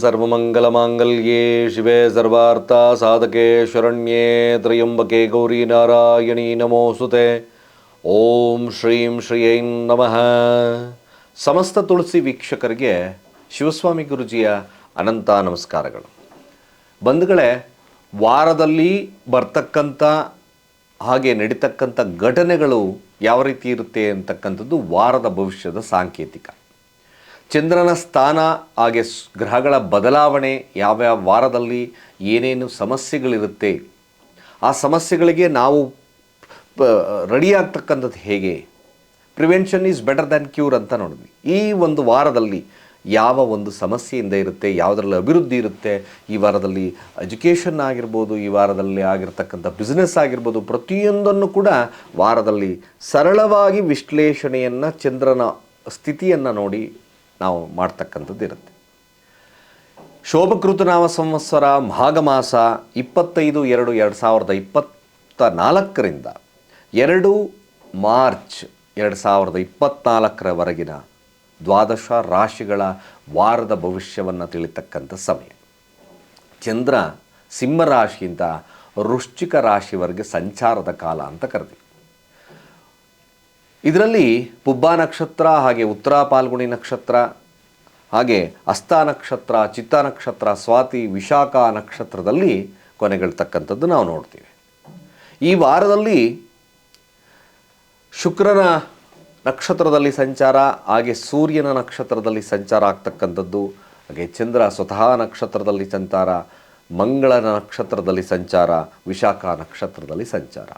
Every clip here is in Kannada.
ಸರ್ವಮಂಗಲಮಾಂಗಲ್ಯೇ ಶಿವೆ ಸರ್ವಾರ್ಥ ಸಾಧಕೆ ಶರಣ್ಯೇ ತ್ರಯಂಬಕೆ ಗೌರಿ ನಾರಾಯಣಿ ನಮೋಸುತೆ. ಓಂ ಶ್ರೀಂ ಶ್ರೀಯೈ ನಮಃ. ಸಮಸ್ತ ತುಳಸಿ ವೀಕ್ಷಕರಿಗೆ ಶಿವಸ್ವಾಮಿ ಗುರುಜಿಯ ಅನಂತ ನಮಸ್ಕಾರಗಳು. ಬಂಧುಗಳೇ, ವಾರದಲ್ಲಿ ಬರ್ತಕ್ಕಂಥ ಹಾಗೆ ನಡೀತಕ್ಕಂಥ ಘಟನೆಗಳು ಯಾವ ರೀತಿ ಇರುತ್ತೆ ಅಂತಕ್ಕಂಥದ್ದು ವಾರದ ಭವಿಷ್ಯದ ಸಾಂಕೇತಿಕ. ಚಂದ್ರನ ಸ್ಥಾನ, ಹಾಗೆ ಗ್ರಹಗಳ ಬದಲಾವಣೆ ಯಾವ್ಯಾವ ವಾರದಲ್ಲಿ ಏನೇನು ಸಮಸ್ಯೆಗಳಿರುತ್ತೆ, ಆ ಸಮಸ್ಯೆಗಳಿಗೆ ನಾವು ರೆಡಿ ಆಗ್ತಕ್ಕಂಥದ್ದು ಹೇಗೆ? Prevention is better than cure ಅಂತ ನೋಡಿದ್ವಿ. ಈ ಒಂದು ವಾರದಲ್ಲಿ ಯಾವ ಒಂದು ಸಮಸ್ಯೆಯಿಂದ ಇರುತ್ತೆ, ಯಾವುದರಲ್ಲಿ ಅಭಿವೃದ್ಧಿ ಇರುತ್ತೆ, ಈ ವಾರದಲ್ಲಿ ಎಜುಕೇಷನ್ ಆಗಿರ್ಬೋದು, ಈ ವಾರದಲ್ಲಿ ಆಗಿರ್ತಕ್ಕಂಥ ಬಿಸ್ನೆಸ್ ಆಗಿರ್ಬೋದು, ಪ್ರತಿಯೊಂದನ್ನು ಕೂಡ ವಾರದಲ್ಲಿ ಸರಳವಾಗಿ ವಿಶ್ಲೇಷಣೆಯನ್ನು, ಚಂದ್ರನ ಸ್ಥಿತಿಯನ್ನು ನೋಡಿ ನಾವು ಮಾಡ್ತಕ್ಕಂಥದ್ದು ಇರುತ್ತೆ. ಶೋಭಕೃತನಾಮ ಸಂವತ್ಸರ ಮಾಘಮಾಸ ಇಪ್ಪತ್ತೈದು ಎರಡು ಎರಡು ಸಾವಿರದ ಇಪ್ಪತ್ತ ನಾಲ್ಕರಿಂದ ಎರಡು ಮಾರ್ಚ್ ಎರಡು ಸಾವಿರದ ಇಪ್ಪತ್ತ್ನಾಲ್ಕರವರೆಗಿನ ದ್ವಾದಶ ರಾಶಿಗಳ ವಾರದ ಭವಿಷ್ಯವನ್ನು ತಿಳಿತಕ್ಕಂಥ ಸಮಯ. ಚಂದ್ರ ಸಿಂಹ ರಾಶಿಯಿಂದ ವೃಶ್ಚಿಕ ರಾಶಿವರೆಗೆ ಸಂಚಾರದ ಕಾಲ ಅಂತ ಕರೆದ್ವಿ ಇದರಲ್ಲಿ ಪುಬ್ಬ ನಕ್ಷತ್ರ ಹಾಗೆ ಉತ್ತರ ಪಾಲ್ಗುಣಿ ನಕ್ಷತ್ರ, ಹಾಗೆ ಅಸ್ತ ನಕ್ಷತ್ರ, ಚಿತ್ತ ನಕ್ಷತ್ರ, ಸ್ವಾತಿ, ವಿಶಾಖ ನಕ್ಷತ್ರದಲ್ಲಿ ಕೊನೆಗೊಳ್ತಕ್ಕಂಥದ್ದು ನಾವು ನೋಡ್ತೀವಿ. ಈ ವಾರದಲ್ಲಿ ಶುಕ್ರನ ನಕ್ಷತ್ರದಲ್ಲಿ ಸಂಚಾರ, ಹಾಗೆ ಸೂರ್ಯನ ನಕ್ಷತ್ರದಲ್ಲಿ ಸಂಚಾರ ಆಗ್ತಕ್ಕಂಥದ್ದು, ಹಾಗೆ ಚಂದ್ರ ಸ್ವತಃ ನಕ್ಷತ್ರದಲ್ಲಿ ಸಂಚಾರ ಮಂಗಳನ ನಕ್ಷತ್ರದಲ್ಲಿ ಸಂಚಾರ, ವಿಶಾಖ ನಕ್ಷತ್ರದಲ್ಲಿ ಸಂಚಾರ.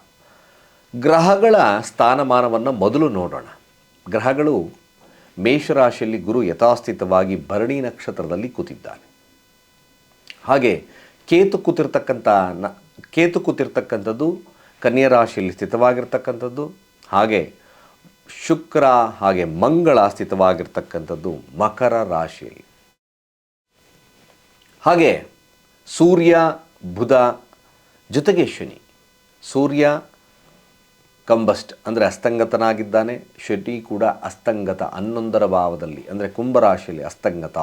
ಗ್ರಹಗಳ ಸ್ಥಾನಮಾನವನ್ನು ಮೊದಲು ನೋಡೋಣ. ಗ್ರಹಗಳು ಮೇಷರಾಶಿಯಲ್ಲಿ ಗುರು ಯಥಾಸ್ಥಿತವಾಗಿ ಭರಣಿ ನಕ್ಷತ್ರದಲ್ಲಿ ಕೂತಿದ್ದಾನೆ. ಹಾಗೆ ಕೇತು ಕೂತಿರ್ತಕ್ಕಂಥ ನ, ಕೇತು ಕೂತಿರ್ತಕ್ಕಂಥದ್ದು ಕನ್ಯಾ ರಾಶಿಯಲ್ಲಿ ಸ್ಥಿತವಾಗಿರ್ತಕ್ಕಂಥದ್ದು, ಹಾಗೆ ಶುಕ್ರ ಹಾಗೆ ಮಂಗಳ ಸ್ಥಿತವಾಗಿರ್ತಕ್ಕಂಥದ್ದು ಮಕರ ರಾಶಿಯಲ್ಲಿ. ಹಾಗೆ ಸೂರ್ಯ, ಬುಧ ಜೊತೆಗೆ ಶನಿ. ಸೂರ್ಯ ಕಂಬಸ್ಟ್ ಅಂದರೆ ಅಸ್ತಂಗತನಾಗಿದ್ದಾನೆ ಶನಿ ಕೂಡ ಅಸ್ತಂಗತ ಹನ್ನೊಂದರ ಭಾವದಲ್ಲಿ, ಅಂದರೆ ಕುಂಭರಾಶಿಯಲ್ಲಿ ಅಸ್ತಂಗತ.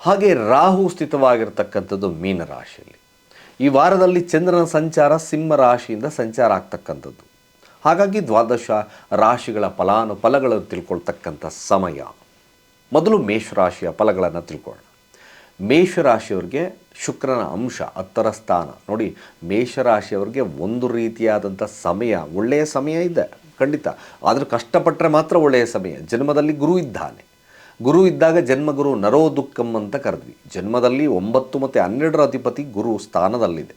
ಹಾಗೆ ರಾಹು ಸ್ಥಿತವಾಗಿರ್ತಕ್ಕಂಥದ್ದು ಮೀನರಾಶಿಯಲ್ಲಿ ಈ ವಾರದಲ್ಲಿ ಚಂದ್ರನ ಸಂಚಾರ ಸಿಂಹ ರಾಶಿಯಿಂದ ಸಂಚಾರ ಆಗ್ತಕ್ಕಂಥದ್ದು. ಹಾಗಾಗಿ ದ್ವಾದಶ ರಾಶಿಗಳ ಫಲಾನುಫಲಗಳನ್ನು ತಿಳ್ಕೊಳ್ತಕ್ಕಂಥ ಸಮಯ. ಮೊದಲು ಮೇಷರಾಶಿಯ ಫಲಗಳನ್ನು ತಿಳ್ಕೊಳ್ಳೋಣ. ಮೇಷರಾಶಿಯವ್ರಿಗೆ ಶುಕ್ರನ ಅಂಶ, ಹತ್ತರ ಸ್ಥಾನ. ನೋಡಿ, ಮೇಷರಾಶಿಯವ್ರಿಗೆ ಒಂದು ರೀತಿಯಾದಂಥ ಸಮಯ, ಒಳ್ಳೆಯ ಸಮಯ ಇದೆ, ಖಂಡಿತ. ಆದರೂ ಕಷ್ಟಪಟ್ಟರೆ ಮಾತ್ರ ಒಳ್ಳೆಯ ಸಮಯ. ಜನ್ಮದಲ್ಲಿ ಗುರು ಇದ್ದಾನೆ. ಗುರು ಇದ್ದಾಗ ಜನ್ಮಗುರು ನರೋ ದುಃಖಂ ಅಂತ ಕರೆದ್ವಿ. ಜನ್ಮದಲ್ಲಿ ಒಂಬತ್ತು ಮತ್ತು ಹನ್ನೆರಡರ ಅಧಿಪತಿ ಗುರು ಸ್ಥಾನದಲ್ಲಿದೆ.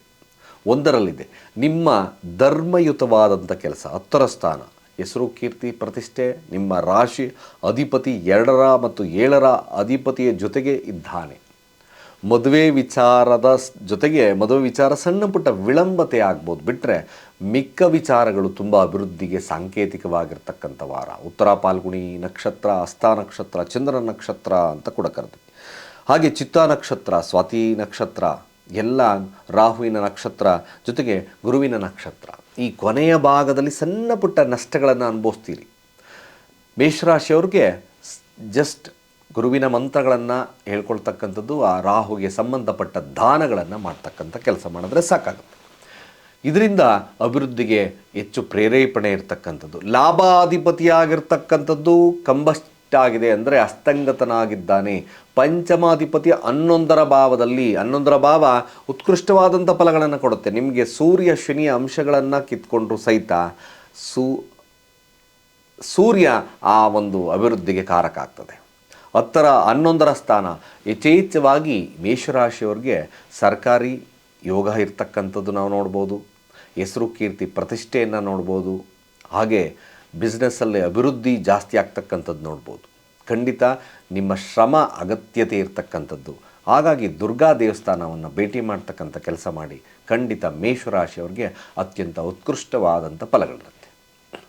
ಒಂದರಲ್ಲಿದೆ. ನಿಮ್ಮ ಧರ್ಮಯುತವಾದಂಥ ಕೆಲಸ, ಹತ್ತರ ಸ್ಥಾನ. ಹೆಸರು, ಕೀರ್ತಿ, ಪ್ರತಿಷ್ಠೆ, ನಿಮ್ಮ ರಾಶಿ ಅಧಿಪತಿ ಎರಡರ ಮತ್ತು ಏಳರ ಅಧಿಪತಿಯ ಜೊತೆಗೆ ಇದ್ದಾನೆ. ಮದುವೆ ವಿಚಾರದ ಜೊತೆಗೆ ಮದುವೆ ವಿಚಾರ ಸಣ್ಣ ಪುಟ್ಟ ವಿಳಂಬತೆ ಆಗ್ಬೋದು. ಬಿಟ್ಟರೆ ಮಿಕ್ಕ ವಿಚಾರಗಳು ತುಂಬ ಅಭಿವೃದ್ಧಿಗೆ ಸಾಂಕೇತಿಕವಾಗಿರ್ತಕ್ಕಂಥ ವಾರ. ಉತ್ತರ ಪಾಲ್ಗುಣಿ ನಕ್ಷತ್ರ ಹಸ್ತ ನಕ್ಷತ್ರ, ಚಂದ್ರ ನಕ್ಷತ್ರ ಅಂತ ಕೂಡ ಕರೆದ್ವಿ. ಹಾಗೆ ಚಿತ್ತ ನಕ್ಷತ್ರ, ಸ್ವಾತಿ ನಕ್ಷತ್ರ, ಎಲ್ಲ ರಾಹುವಿನ ನಕ್ಷತ್ರ ಜೊತೆಗೆ ಗುರುವಿನ ನಕ್ಷತ್ರ. ಈ ಕೊನೆಯ ಭಾಗದಲ್ಲಿ ಸಣ್ಣ ಪುಟ್ಟ ನಷ್ಟಗಳನ್ನು ಅನುಭವಿಸ್ತೀರಿ. ಮೇಷರಾಶಿಯವ್ರಿಗೆ ಜಸ್ಟ್ ಗುರುವಿನ ಮಂತ್ರಗಳನ್ನು ಹೇಳ್ಕೊಳ್ತಕ್ಕಂಥದ್ದು, ಆ ರಾಹುಗೆ ಸಂಬಂಧಪಟ್ಟ ದಾನಗಳನ್ನು ಮಾಡ್ತಕ್ಕಂಥ ಕೆಲಸ ಮಾಡಿದ್ರೆ ಸಾಕಾಗುತ್ತೆ. ಇದರಿಂದ ಅಭಿವೃದ್ಧಿಗೆ ಹೆಚ್ಚು ಪ್ರೇರೇಪಣೆ ಇರತಕ್ಕಂಥದ್ದು. ಲಾಭಾಧಿಪತಿಯಾಗಿರ್ತಕ್ಕಂಥದ್ದು ಕಂಬಸ್ಟ್ ಆಗಿದೆ ಅಂದರೆ ಅಸ್ತಂಗತನಾಗಿದ್ದಾನೆ. ಪಂಚಮಾಧಿಪತಿ ಹನ್ನೊಂದರ ಭಾವದಲ್ಲಿ, ಹನ್ನೊಂದರ ಭಾವ ಉತ್ಕೃಷ್ಟವಾದಂಥ ಫಲಗಳನ್ನು ಕೊಡುತ್ತೆ. ನಿಮಗೆ ಸೂರ್ಯ ಶನಿಯ ಅಂಶಗಳನ್ನು ಕಿತ್ಕೊಂಡ್ರು ಸಹಿತ ಸೂ, ಸೂರ್ಯ ಆ ಒಂದು ಅಭಿವೃದ್ಧಿಗೆ ಕಾರಕ ಆಗ್ತದೆ. ಹತ್ತರ ಹನ್ನೊಂದರ ಸ್ಥಾನ. ಯಥೇಚ್ಛವಾಗಿ ಮೇಷರಾಶಿಯವ್ರಿಗೆ ಸರ್ಕಾರಿ ಯೋಗ ಇರ್ತಕ್ಕಂಥದ್ದು ನಾವು ನೋಡ್ಬೋದು. ಹೆಸರು ಕೀರ್ತಿ ಪ್ರತಿಷ್ಠೆಯನ್ನು ನೋಡ್ಬೋದು. ಹಾಗೆ ಬಿಸ್ನೆಸ್ಸಲ್ಲಿ ಅಭಿವೃದ್ಧಿ ಜಾಸ್ತಿ ಆಗ್ತಕ್ಕಂಥದ್ದು ನೋಡ್ಬೋದು. ಖಂಡಿತ ನಿಮ್ಮ ಶ್ರಮ ಅಗತ್ಯತೆ ಇರ್ತಕ್ಕಂಥದ್ದು. ಹಾಗಾಗಿ ದುರ್ಗಾ ದೇವಸ್ಥಾನವನ್ನು ಭೇಟಿ ಮಾಡ್ತಕ್ಕಂಥ ಕೆಲಸ ಮಾಡಿ. ಖಂಡಿತ ಮೇಷರಾಶಿಯವ್ರಿಗೆ ಅತ್ಯಂತ ಉತ್ಕೃಷ್ಟವಾದಂಥ ಫಲಗಳಿರುತ್ತೆ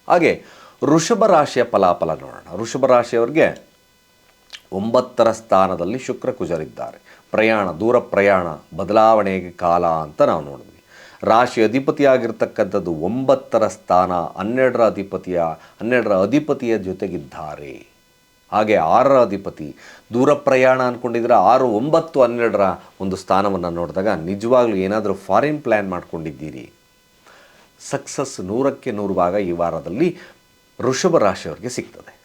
ಹಾಗೆ ವೃಷಭ ರಾಶಿಯ ಫಲಾಫಲ ನೋಡೋಣ. ವೃಷಭ ರಾಶಿಯವ್ರಿಗೆ ಒಂಬತ್ತರ ಸ್ಥಾನದಲ್ಲಿ ಶುಕ್ರ ಕುಜರಿದ್ದಾರೆ ಪ್ರಯಾಣ, ದೂರ ಪ್ರಯಾಣ, ಬದಲಾವಣೆಗೆ ಕಾಲ ಅಂತ ನಾವು ನೋಡಿದ್ವಿ. ರಾಶಿ ಅಧಿಪತಿಯಾಗಿರ್ತಕ್ಕಂಥದ್ದು ಒಂಬತ್ತರ ಸ್ಥಾನ, ಹನ್ನೆರಡರ ಅಧಿಪತಿಯ ಹನ್ನೆರಡರ ಅಧಿಪತಿಯ ಜೊತೆಗಿದ್ದಾರೆ. ಹಾಗೆ ಆರರ ಅಧಿಪತಿ, ದೂರ ಪ್ರಯಾಣ ಅಂದ್ಕೊಂಡಿದ್ರೆ ಆರು, ಒಂಬತ್ತು, ಹನ್ನೆರಡರ ಒಂದು ಸ್ಥಾನವನ್ನು ನೋಡಿದಾಗ ನಿಜವಾಗ್ಲೂ ಏನಾದರೂ ಫಾರಿನ್ ಪ್ಲ್ಯಾನ್ ಮಾಡ್ಕೊಂಡಿದ್ದೀರಿ? ಸಕ್ಸಸ್ ನೂರಕ್ಕೆ ನೂರು ಭಾಗ ಈ ವಾರದಲ್ಲಿ ವೃಷಭ ರಾಶಿಯವರಿಗೆ ಸಿಗ್ತದೆ.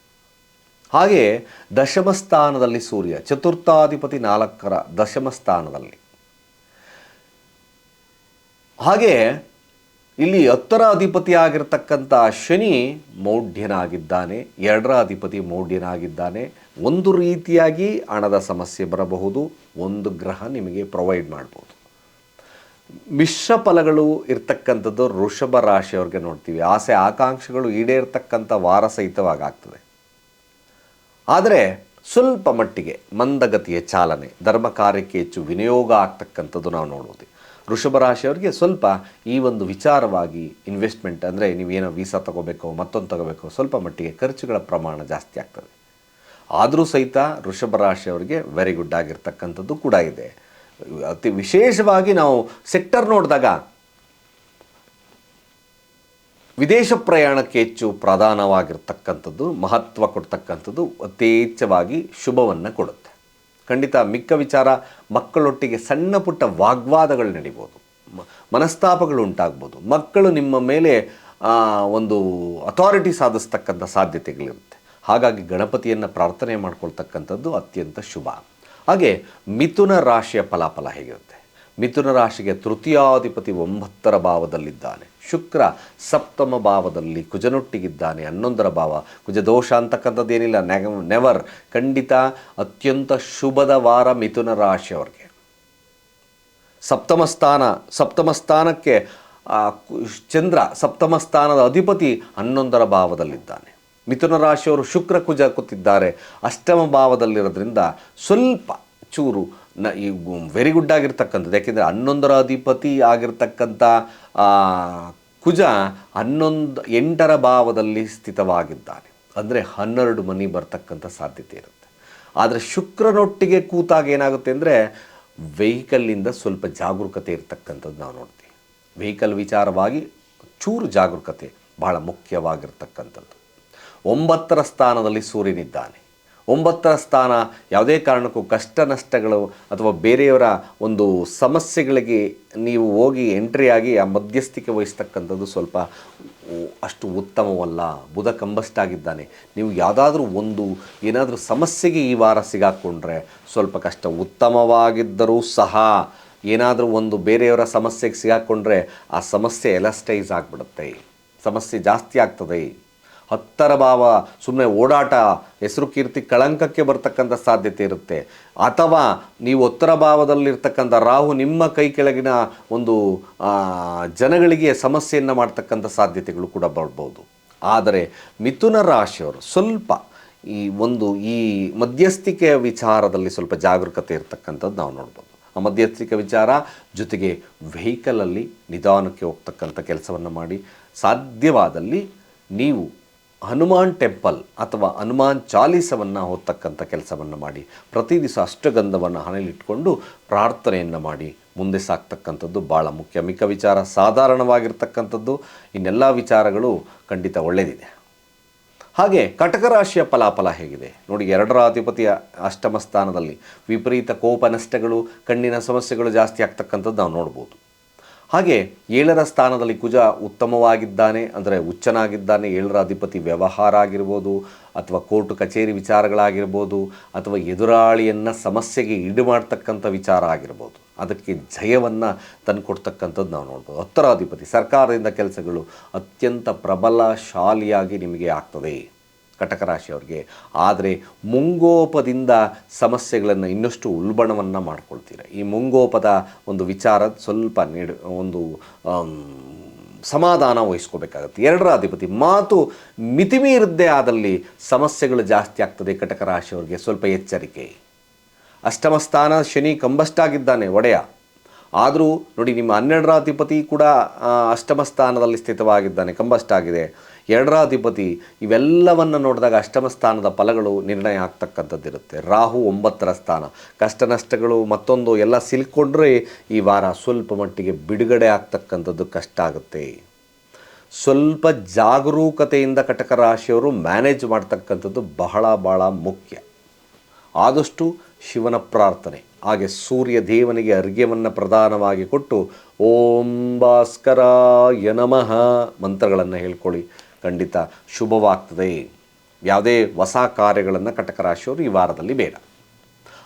ಹಾಗೆ ದಶಮ ಸ್ಥಾನದಲ್ಲಿ ಸೂರ್ಯ, ಚತುರ್ಥಾಧಿಪತಿ ನಾಲ್ಕರ ದಶಮ ಸ್ಥಾನದಲ್ಲಿ ಹಾಗೆ ಇಲ್ಲಿ ಹತ್ತರ ಅಧಿಪತಿಯಾಗಿರ್ತಕ್ಕಂಥ ಶನಿ ಮೌಢ್ಯನಾಗಿದ್ದಾನೆ ಎರಡರ ಅಧಿಪತಿ ಮೌಢ್ಯನಾಗಿದ್ದಾನೆ. ಒಂದು ರೀತಿಯಾಗಿ ಹಣದ ಸಮಸ್ಯೆ ಬರಬಹುದು, ಒಂದು ಗ್ರಹ ನಿಮಗೆ ಪ್ರೊವೈಡ್ ಮಾಡ್ಬೋದು. ಮಿಶ್ರ ಫಲಗಳು ಇರ್ತಕ್ಕಂಥದ್ದು ವೃಷಭ ರಾಶಿಯವ್ರಿಗೆ ನೋಡ್ತೀವಿ. ಆಸೆ, ಆಕಾಂಕ್ಷೆಗಳು ಈಡೇರ್ತಕ್ಕಂಥ ವಾರ ಸಹಿತವಾಗಿ ಆಗ್ತದೆ. ಆದರೆ ಸ್ವಲ್ಪ ಮಟ್ಟಿಗೆ ಮಂದಗತಿಯ ಚಾಲನೆ ಧರ್ಮ ಕಾರ್ಯಕ್ಕೆ ಹೆಚ್ಚು ವಿನಿಯೋಗ ಆಗ್ತಕ್ಕಂಥದ್ದು ನಾವು ನೋಡೋದು ವೃಷಭ ರಾಶಿಯವರಿಗೆ ಸ್ವಲ್ಪ ಈ ಒಂದು ವಿಚಾರವಾಗಿ ಇನ್ವೆಸ್ಟ್ಮೆಂಟ್ ಅಂದರೆ ನೀವೇನೋ ವೀಸಾ ತಗೋಬೇಕು, ಮತ್ತೊಂದು ತಗೋಬೇಕು, ಸ್ವಲ್ಪ ಮಟ್ಟಿಗೆ ಖರ್ಚುಗಳ ಪ್ರಮಾಣ ಜಾಸ್ತಿ ಆಗ್ತದೆ. ಆದರೂ ಸಹಿತ ವೃಷಭ ರಾಶಿಯವರಿಗೆ ವೆರಿ ಗುಡ್ ಆಗಿರ್ತಕ್ಕಂಥದ್ದು ಕೂಡ ಇದೆ. ಅತಿ ವಿಶೇಷವಾಗಿ ನಾವು ಸೆಕ್ಟರ್ ನೋಡಿದಾಗ ವಿದೇಶ ಪ್ರಯಾಣಕ್ಕೆ ಹೆಚ್ಚು ಪ್ರಧಾನವಾಗಿರ್ತಕ್ಕಂಥದ್ದು, ಮಹತ್ವ ಕೊಡ್ತಕ್ಕಂಥದ್ದು ಯಥೇಚ್ಛವಾಗಿ ಶುಭವನ್ನು ಕೊಡುತ್ತೆ. ಖಂಡಿತ ಮಿಕ್ಕ ವಿಚಾರ ಮಕ್ಕಳೊಟ್ಟಿಗೆ ಸಣ್ಣ ಪುಟ್ಟ ವಾಗ್ವಾದಗಳು ನಡಿಬೋದು. ಮನಸ್ತಾಪಗಳು ಉಂಟಾಗ್ಬೋದು. ಮಕ್ಕಳು ನಿಮ್ಮ ಮೇಲೆ ಒಂದು ಅಥಾರಿಟಿ ಸಾಧಿಸ್ತಕ್ಕಂಥ ಸಾಧ್ಯತೆಗಳಿರುತ್ತೆ. ಹಾಗಾಗಿ ಗಣಪತಿಯನ್ನು ಪ್ರಾರ್ಥನೆ ಮಾಡ್ಕೊಳ್ತಕ್ಕಂಥದ್ದು ಅತ್ಯಂತ ಶುಭ. ಹಾಗೆ ಮಿಥುನ ರಾಶಿಯ ಫಲಾಫಲ ಹೇಗಿರುತ್ತೆ? ಮಿಥುನ ರಾಶಿಗೆ ತೃತೀಯಾಧಿಪತಿ ಒಂಬತ್ತರ ಭಾವದಲ್ಲಿದ್ದಾನೆ. ಶುಕ್ರ ಸಪ್ತಮ ಭಾವದಲ್ಲಿ ಕುಜನೊಟ್ಟಿಗಿದ್ದಾನೆ. ಹನ್ನೊಂದರ ಭಾವ ಕುಜ ದೋಷ ಅಂತಕ್ಕಂಥದ್ದೇನಿಲ್ಲ ನೆವರ್ ಖಂಡಿತ ಅತ್ಯಂತ ಶುಭದ ವಾರ ಮಿಥುನ ರಾಶಿಯವರಿಗೆ ಸಪ್ತಮ ಸ್ಥಾನ, ಸಪ್ತಮ ಸ್ಥಾನಕ್ಕೆ ಚಂದ್ರ ಸಪ್ತಮ ಸ್ಥಾನದ ಅಧಿಪತಿ ಹನ್ನೊಂದರ ಭಾವದಲ್ಲಿದ್ದಾನೆ. ಮಿಥುನ ರಾಶಿಯವರು ಶುಕ್ರ ಕುಜ ಕೂತಿದ್ದಾರೆ. ಅಷ್ಟಮ ಭಾವದಲ್ಲಿರೋದ್ರಿಂದ ಸ್ವಲ್ಪ ಚೂರು ನ, ಈ ವೆರಿ ಗುಡ್ ಆಗಿರ್ತಕ್ಕಂಥದ್ದು. ಯಾಕೆಂದರೆ ಹನ್ನೊಂದರ ಅಧಿಪತಿ ಆಗಿರ್ತಕ್ಕಂಥ ಕುಜ ಹನ್ನೊಂದು, ಎಂಟರ ಭಾವದಲ್ಲಿ ಸ್ಥಿತವಾಗಿದ್ದಾನೆ. ಅಂದರೆ ಹನ್ನೆರಡು ಮನಿ ಬರ್ತಕ್ಕಂಥ ಸಾಧ್ಯತೆ ಇರುತ್ತೆ. ಆದರೆ ಶುಕ್ರನೊಟ್ಟಿಗೆ ಕೂತಾಗ ಏನಾಗುತ್ತೆ ಅಂದರೆ ವೆಹಿಕಲ್ಲಿಂದ ಸ್ವಲ್ಪ ಜಾಗರೂಕತೆ ಇರತಕ್ಕಂಥದ್ದು ನಾವು ನೋಡ್ತೀವಿ. ವೆಹಿಕಲ್ ವಿಚಾರವಾಗಿ ಚೂರು ಜಾಗರೂಕತೆ ಬಹಳ ಮುಖ್ಯವಾಗಿರ್ತಕ್ಕಂಥದ್ದು. ಒಂಬತ್ತರ ಸ್ಥಾನದಲ್ಲಿ ಸೂರ್ಯನಿದ್ದಾನೆ. ಒಂಬತ್ತರ ಸ್ಥಾನ ಯಾವುದೇ ಕಾರಣಕ್ಕೂ ಕಷ್ಟ ನಷ್ಟಗಳು ಅಥವಾ ಬೇರೆಯವರ ಒಂದು ಸಮಸ್ಯೆಗಳಿಗೆ ನೀವು ಹೋಗಿ ಎಂಟ್ರಿ ಆಗಿ ಆ ಮಧ್ಯಸ್ಥಿಕೆ ವಹಿಸ್ತಕ್ಕಂಥದ್ದು ಸ್ವಲ್ಪ ಅಷ್ಟು ಉತ್ತಮವಲ್ಲ. ಬುಧ ಕಂಬಸ್ಟಾಗಿದ್ದಾನೆ ನೀವು ಯಾವುದಾದ್ರೂ ಒಂದು ಏನಾದರೂ ಸಮಸ್ಯೆಗೆ ಈ ವಾರ ಸಿಗಾಕೊಂಡ್ರೆ ಸ್ವಲ್ಪ ಕಷ್ಟ. ಉತ್ತಮವಾಗಿದ್ದರೂ ಸಹ ಏನಾದರೂ ಒಂದು ಬೇರೆಯವರ ಸಮಸ್ಯೆಗೆ ಸಿಗಾಕೊಂಡ್ರೆ ಆ ಸಮಸ್ಯೆ ಎಲಸ್ಟೈಸ್ ಆಗಿಬಿಡುತ್ತೆ. ಸಮಸ್ಯೆ ಜಾಸ್ತಿ ಆಗ್ತದೆ. ಹತ್ತರ ಭಾವ ಸುಮ್ಮನೆ ಓಡಾಟ, ಹೆಸರು ಕೀರ್ತಿ ಕಳಂಕಕ್ಕೆ ಬರ್ತಕ್ಕಂಥ ಸಾಧ್ಯತೆ ಇರುತ್ತೆ. ಅಥವಾ ನೀವು ಉತ್ತರ ಭಾವದಲ್ಲಿರ್ತಕ್ಕಂಥ ರಾಹು ನಿಮ್ಮ ಕೈ ಕೆಳಗಿನ ಒಂದು ಜನಗಳಿಗೆ ಸಮಸ್ಯೆಯನ್ನು ಮಾಡ್ತಕ್ಕಂಥ ಸಾಧ್ಯತೆಗಳು ಕೂಡ ಬರ್ಬೋದು. ಆದರೆ ಮಿಥುನ ರಾಶಿಯವರು ಸ್ವಲ್ಪ ಈ ಒಂದು, ಈ ಮಧ್ಯಸ್ಥಿಕೆಯ ವಿಚಾರದಲ್ಲಿ ಸ್ವಲ್ಪ ಜಾಗರೂಕತೆ ಇರತಕ್ಕಂಥದ್ದು ನಾವು ನೋಡ್ಬೋದು. ಆ ಮಧ್ಯಸ್ಥಿಕೆ ವಿಚಾರ ಜೊತೆಗೆ ವೆಹಿಕಲಲ್ಲಿ ನಿಧಾನಕ್ಕೆ ಹೋಗ್ತಕ್ಕಂಥ ಕೆಲಸವನ್ನು ಮಾಡಿ, ಸಾಧ್ಯವಾದಲ್ಲಿ ನೀವು ಹನುಮಾನ್ ಟೆಂಪಲ್ ಅಥವಾ ಹನುಮಾನ್ ಚಾಲೀಸವನ್ನು ಹೊತ್ತಕ್ಕಂಥ ಕೆಲಸವನ್ನು ಮಾಡಿ, ಪ್ರತಿ ದಿವಸ ಅಷ್ಟಗಂಧವನ್ನು ಹಣೆಯಲ್ಲಿಟ್ಕೊಂಡು ಪ್ರಾರ್ಥನೆಯನ್ನು ಮಾಡಿ ಮುಂದೆ ಸಾಕ್ತಕ್ಕಂಥದ್ದು ಭಾಳ ಮುಖ್ಯ. ಮಿಕ್ಕ ವಿಚಾರ ಸಾಧಾರಣವಾಗಿರ್ತಕ್ಕಂಥದ್ದು, ಇನ್ನೆಲ್ಲ ವಿಚಾರಗಳು ಖಂಡಿತ ಒಳ್ಳೆಯದಿದೆ ಹಾಗೆ ಕಟಕ ರಾಶಿಯ ಫಲಾಫಲ ಹೇಗಿದೆ? ನೋಡಿ, ಎರಡರ ಅಧಿಪತಿಯ ಅಷ್ಟಮ ಸ್ಥಾನದಲ್ಲಿ ವಿಪರೀತ ಕೋಪ ನಷ್ಟಗಳು, ಕಣ್ಣಿನ ಸಮಸ್ಯೆಗಳು ಜಾಸ್ತಿ ಆಗ್ತಕ್ಕಂಥದ್ದು ನಾವು ನೋಡ್ಬೋದು. ಹಾಗೆ ಏಳರ ಸ್ಥಾನದಲ್ಲಿ ಕುಜ ಉತ್ತಮವಾಗಿದ್ದಾನೆ, ಅಂದರೆ ಹುಚ್ಚನಾಗಿದ್ದಾನೆ, ಏಳರ ಅಧಿಪತಿ ವ್ಯವಹಾರ ಆಗಿರ್ಬೋದು, ಅಥವಾ ಕೋರ್ಟ್ ಕಚೇರಿ ವಿಚಾರಗಳಾಗಿರ್ಬೋದು, ಅಥವಾ ಎದುರಾಳಿಯನ್ನು ಸಮಸ್ಯೆಗೆ ಈಡು ಮಾಡ್ತಕ್ಕಂಥ ವಿಚಾರ ಆಗಿರ್ಬೋದು. ಅದಕ್ಕೆ ಜಯವನ್ನು ತಂದುಕೊಡ್ತಕ್ಕಂಥದ್ದು ನಾವು ನೋಡ್ಬೋದು. ಹತ್ತರಾಧಿಪತಿ ಸರ್ಕಾರದಿಂದ ಕೆಲಸಗಳು ಅತ್ಯಂತ ಪ್ರಬಲಶಾಲಿಯಾಗಿ ನಿಮಗೆ ಆಗ್ತದೆ. ಕಟಕ ರಾಶಿಯವ್ರಿಗೆ ಆದರೆ ಮುಂಗೋಪದಿಂದ ಸಮಸ್ಯೆಗಳನ್ನು ಇನ್ನಷ್ಟು ಉಲ್ಬಣವನ್ನು ಮಾಡ್ಕೊಳ್ತೀರ. ಈ ಮುಂಗೋಪದ ಒಂದು ವಿಚಾರ ಸ್ವಲ್ಪ ನೀಡು, ಒಂದು ಸಮಾಧಾನ ವಹಿಸ್ಕೋಬೇಕಾಗತ್ತೆ. ಎರಡರ ಅಧಿಪತಿ, ಮಾತು ಮಿತಿಮೀರಿದ್ದೇ ಆದಲ್ಲಿ ಸಮಸ್ಯೆಗಳು ಜಾಸ್ತಿ ಆಗ್ತದೆ ಕಟಕ ರಾಶಿಯವರಿಗೆ ಸ್ವಲ್ಪ ಎಚ್ಚರಿಕೆ. ಅಷ್ಟಮ ಸ್ಥಾನ ಶನಿ ಕಂಬಷ್ಟಾಗಿದ್ದಾನೆ, ಒಡೆಯ. ಆದರೂ ನೋಡಿ, ನಿಮ್ಮ ಹನ್ನೆರಡರ ಅಧಿಪತಿ ಕೂಡ ಅಷ್ಟಮ ಸ್ಥಾನದಲ್ಲಿ ಸ್ಥಿತವಾಗಿದ್ದಾನೆ ಕಂಬಸ್ಟಾಗಿದೆ ಎರಡರ ಅಧಿಪತಿ ಇವೆಲ್ಲವನ್ನು ನೋಡಿದಾಗ ಅಷ್ಟಮ ಸ್ಥಾನದ ಫಲಗಳು ನಿರ್ಣಯ ಆಗ್ತಕ್ಕಂಥದ್ದಿರುತ್ತೆ. ರಾಹು ಒಂಬತ್ತರ ಸ್ಥಾನ. ಕಷ್ಟ ನಷ್ಟಗಳು ಮತ್ತೊಂದು ಎಲ್ಲ ಸಿಲ್ಕೊಂಡ್ರೆ ಈ ವಾರ ಸ್ವಲ್ಪ ಮಟ್ಟಿಗೆ ಬಿಡುಗಡೆ ಆಗ್ತಕ್ಕಂಥದ್ದು ಕಷ್ಟ ಆಗುತ್ತೆ. ಸ್ವಲ್ಪ ಜಾಗರೂಕತೆಯಿಂದ ಕಟಕ ರಾಶಿಯವರು ಮ್ಯಾನೇಜ್ ಮಾಡ್ತಕ್ಕಂಥದ್ದು ಬಹಳ ಬಹಳ ಮುಖ್ಯ. ಆದಷ್ಟು ಶಿವನ ಪ್ರಾರ್ಥನೆ, ಹಾಗೆ ಸೂರ್ಯ ದೇವನಿಗೆ ಅರ್ಘ್ಯವನ್ನು ಪ್ರಧಾನವಾಗಿ ಕೊಟ್ಟು ಓಂ ಭಾಸ್ಕರಾಯ ನಮಃ ಮಂತ್ರಗಳನ್ನು ಹೇಳ್ಕೊಳ್ಳಿ. ಖಂಡಿತ ಶುಭವಾಗ್ತದೆ. ಯಾವುದೇ ಹೊಸ ಕಾರ್ಯಗಳನ್ನು ಕಟಕ ರಾಶಿಯವರು ಈ ವಾರದಲ್ಲಿ ಬೇಡ.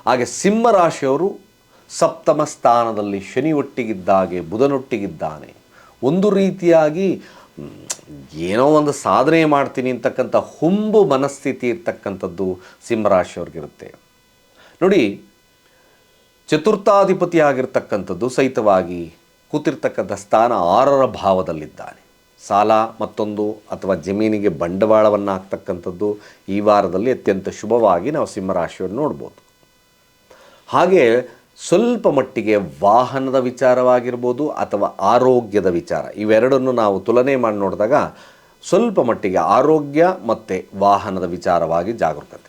ಹಾಗೆ ಸಿಂಹ ರಾಶಿಯವರು ಸಪ್ತಮ ಸ್ಥಾನದಲ್ಲಿ ಶನಿ ಒಟ್ಟಿಗಿದ್ದಾಗೆ ಬುಧನೊಟ್ಟಿಗಿದ್ದಾನೆ. ಒಂದು ರೀತಿಯಾಗಿ ಏನೋ ಒಂದು ಸಾಧನೆ ಮಾಡ್ತೀನಿ ಅಂತಕ್ಕಂಥ ಹುಂಬು ಮನಸ್ಥಿತಿ ಇರ್ತಕ್ಕಂಥದ್ದು ಸಿಂಹರಾಶಿಯವ್ರಿಗಿರುತ್ತೆ ನೋಡಿ ಚತುರ್ಥಾಧಿಪತಿಯಾಗಿರ್ತಕ್ಕಂಥದ್ದು ಸಹಿತವಾಗಿ ಕೂತಿರ್ತಕ್ಕಂಥ ಸ್ಥಾನ ಆರರ ಭಾವದಲ್ಲಿದ್ದಾನೆ. ಸಾಲ ಮತ್ತೊಂದು ಅಥವಾ ಜಮೀನಿಗೆ ಬಂಡವಾಳವನ್ನು ಹಾಕ್ತಕ್ಕಂಥದ್ದು ಈ ವಾರದಲ್ಲಿ ಅತ್ಯಂತ ಶುಭವಾಗಿ ನಾವು ಸಿಂಹರಾಶಿಯನ್ನು ನೋಡ್ಬೋದು. ಹಾಗೆ ಸ್ವಲ್ಪ ಮಟ್ಟಿಗೆ ವಾಹನದ ವಿಚಾರವಾಗಿರ್ಬೋದು ಅಥವಾ ಆರೋಗ್ಯದ ವಿಚಾರ, ಇವೆರಡನ್ನು ನಾವು ತುಲನೆ ಮಾಡಿ ನೋಡಿದಾಗ ಸ್ವಲ್ಪ ಮಟ್ಟಿಗೆ ಆರೋಗ್ಯ ಮತ್ತು ವಾಹನದ ವಿಚಾರವಾಗಿ ಜಾಗರೂಕತೆ.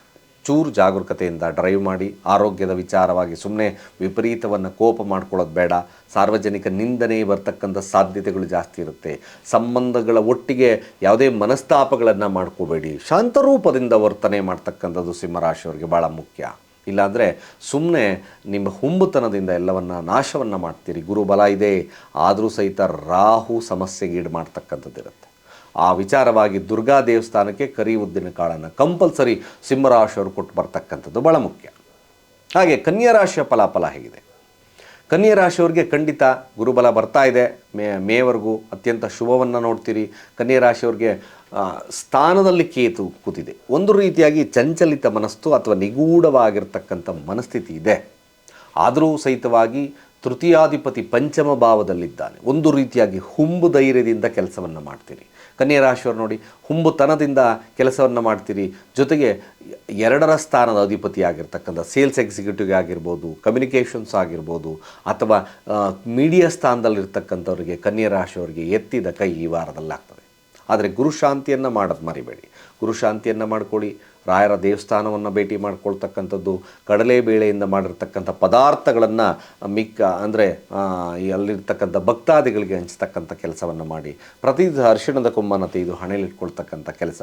ಚೂರು ಜಾಗರೂಕತೆಯಿಂದ ಡ್ರೈವ್ ಮಾಡಿ ಆರೋಗ್ಯದ ವಿಚಾರವಾಗಿ ಸುಮ್ಮನೆ ವಿಪರೀತವನ್ನು ಕೋಪ ಮಾಡ್ಕೊಳ್ಳೋದು ಬೇಡ. ಸಾರ್ವಜನಿಕ ನಿಂದನೆ ಬರ್ತಕ್ಕಂಥ ಸಾಧ್ಯತೆಗಳು ಜಾಸ್ತಿ ಇರುತ್ತೆ. ಸಂಬಂಧಗಳ ಒಟ್ಟಿಗೆ ಯಾವುದೇ ಮನಸ್ತಾಪಗಳನ್ನು ಮಾಡ್ಕೋಬೇಡಿ. ಶಾಂತರೂಪದಿಂದ ವರ್ತನೆ ಮಾಡ್ತಕ್ಕಂಥದ್ದು ಸಿಂಹರಾಶಿಯವರಿಗೆ ಭಾಳ ಮುಖ್ಯ. ಇಲ್ಲಾಂದರೆ ಸುಮ್ಮನೆ ನಿಮ್ಮ ಹುಂಬುತನದಿಂದ ಎಲ್ಲವನ್ನು ನಾಶವನ್ನು ಮಾಡ್ತೀರಿ. ಗುರುಬಲ ಇದೆ. ಆದರೂ ಸಹಿತ ರಾಹು ಸಮಸ್ಯೆಗೀಡು ಮಾಡ್ತಕ್ಕಂಥದ್ದಿರುತ್ತೆ. ಆ ವಿಚಾರವಾಗಿ ದುರ್ಗಾ ದೇವಸ್ಥಾನಕ್ಕೆ ಕರಿ ಉದ್ದಿನ ಕಾಳನ್ನು ಕಂಪಲ್ಸರಿ ಸಿಂಹರಾಶಿಯವರು ಕೊಟ್ಟು ಬರ್ತಕ್ಕಂಥದ್ದು ಭಾಳ ಮುಖ್ಯ. ಹಾಗೆ ಕನ್ಯಾ ರಾಶಿಯ ಫಲಾಫಲ ಹೇಗಿದೆ? ಕನ್ಯಾ ರಾಶಿಯವ್ರಿಗೆ ಖಂಡಿತ ಗುರುಬಲ ಬರ್ತಾ ಇದೆ. ಮೇ, ಮೇವರೆಗೂ ಅತ್ಯಂತ ಶುಭವನ್ನು ನೋಡ್ತೀರಿ. ಕನ್ಯಾ ರಾಶಿಯವ್ರಿಗೆ ಸ್ಥಾನದಲ್ಲಿ ಕೇತು ಕೂತಿದೆ. ಒಂದು ರೀತಿಯಾಗಿ ಚಂಚಲಿತ ಮನಸ್ಸು ಅಥವಾ ನಿಗೂಢವಾಗಿರ್ತಕ್ಕಂಥ ಮನಸ್ಥಿತಿ ಇದೆ. ಆದರೂ ಸಹಿತವಾಗಿ ತೃತೀಯಾಧಿಪತಿ ಪಂಚಮ ಭಾವದಲ್ಲಿದ್ದಾನೆ. ಒಂದು ರೀತಿಯಾಗಿ ಹುಂಬು ಧೈರ್ಯದಿಂದ ಕೆಲಸವನ್ನು ಮಾಡ್ತೀರಿ. ಕನ್ಯಾ ರಾಶಿಯವರು ನೋಡಿ, ಹುಂಬುತನದಿಂದ ಕೆಲಸವನ್ನು ಮಾಡ್ತೀರಿ. ಜೊತೆಗೆ ಎರಡರ ಸ್ಥಾನದ ಅಧಿಪತಿ ಆಗಿರ್ತಕ್ಕಂಥ ಸೇಲ್ಸ್ ಎಕ್ಸಿಕ್ಯೂಟಿವ್ ಆಗಿರ್ಬೋದು, ಕಮ್ಯುನಿಕೇಷನ್ಸ್ ಆಗಿರ್ಬೋದು, ಅಥವಾ ಮೀಡಿಯಾ ಸ್ಥಾನದಲ್ಲಿರ್ತಕ್ಕಂಥವ್ರಿಗೆ ಕನ್ಯಾ ರಾಶಿಯವರಿಗೆ ಎತ್ತಿದ ಕೈ ಈ ವಾರದಲ್ಲಾಗ್ತದೆ. ಆದರೆ ಗುರುಶಾಂತಿಯನ್ನು ಮಾಡೋದು ಮರಿಬೇಡಿ. ಗುರುಶಾಂತಿಯನ್ನು ಮಾಡ್ಕೊಳ್ಳಿ. ರಾಯರ ದೇವಸ್ಥಾನವನ್ನು ಭೇಟಿ ಮಾಡ್ಕೊಳ್ತಕ್ಕಂಥದ್ದು ಕಡಲೆಬೇಳೆಯಿಂದ ಮಾಡಿರ್ತಕ್ಕಂಥ ಪದಾರ್ಥಗಳನ್ನು ಮಿಕ್ಕ, ಅಂದರೆ ಅಲ್ಲಿರ್ತಕ್ಕಂಥ ಭಕ್ತಾದಿಗಳಿಗೆ ಹಂಚ್ತಕ್ಕಂಥ ಕೆಲಸವನ್ನು ಮಾಡಿ ಪ್ರತಿ ಅರ್ಶಿಣದ ಕೊಂಬನ್ನು ತೆಗೆದು ಹಣೆಯಲ್ಲಿಟ್ಕೊಳ್ತಕ್ಕಂಥ ಕೆಲಸ.